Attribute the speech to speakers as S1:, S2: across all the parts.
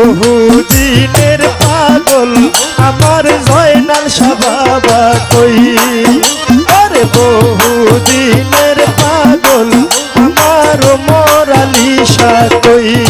S1: বহুদিনের পাগল আমার জয়নাল সবাবা কই আরে বহুদিনের পাগল আমার মরালি সাকই।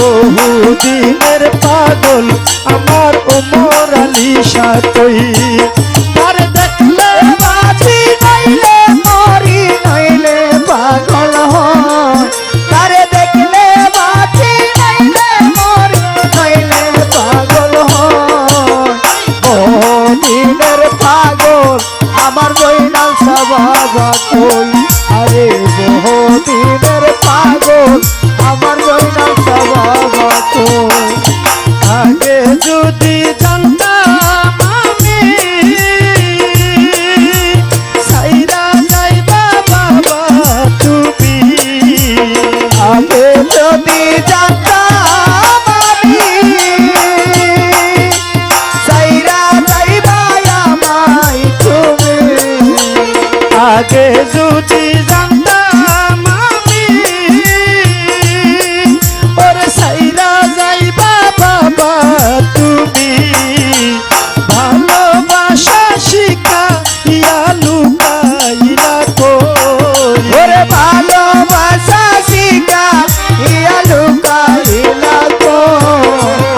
S1: বহুদিনের পাগল আমার ওমর আলী
S2: সাথী।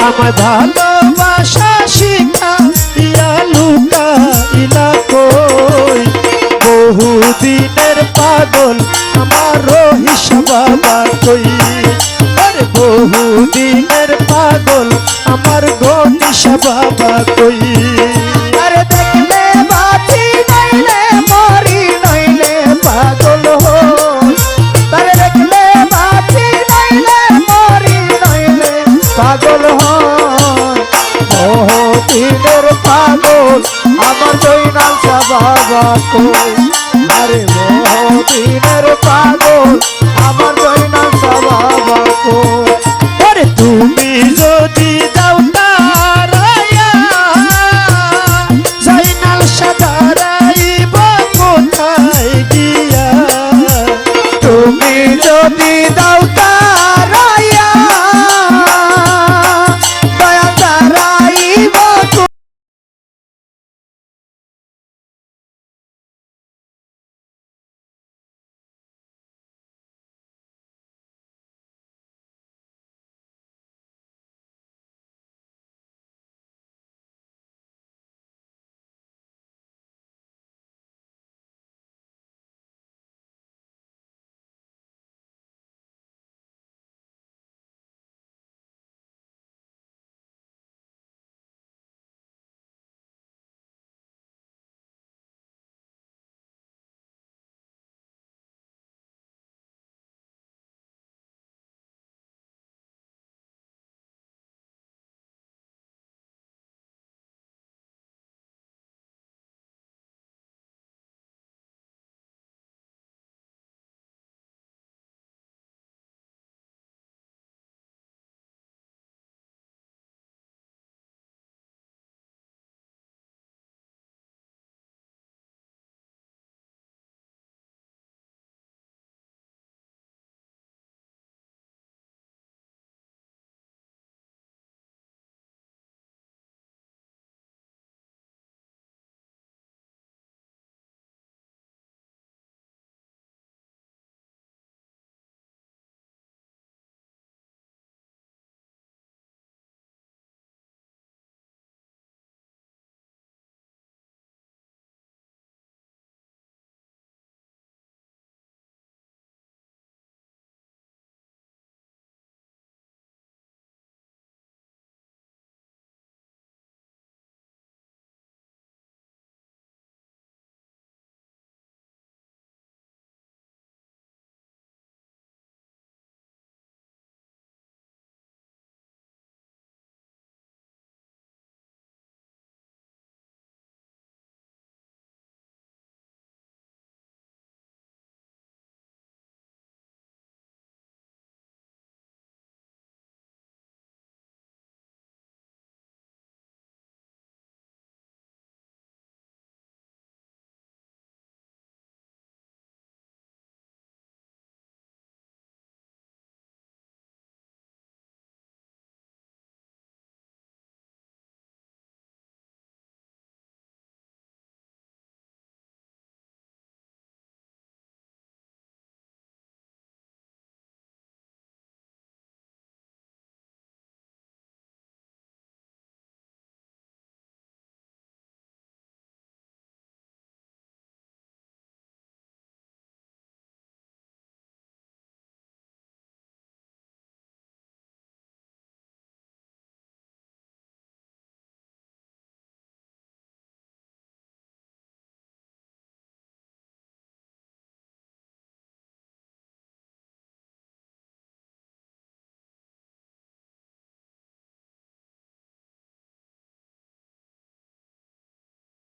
S2: আমায়
S1: ভালোবাসা শিখা ইয়া লুকাইলা কই? বহুদিনের পাগল আমারও হিসাবা কই? আরে বহুদিনের পাগল, আমার গো হিসাবা কই?
S2: বাবা কই আরে মহিনের পাগল
S1: আরে তুমি যদি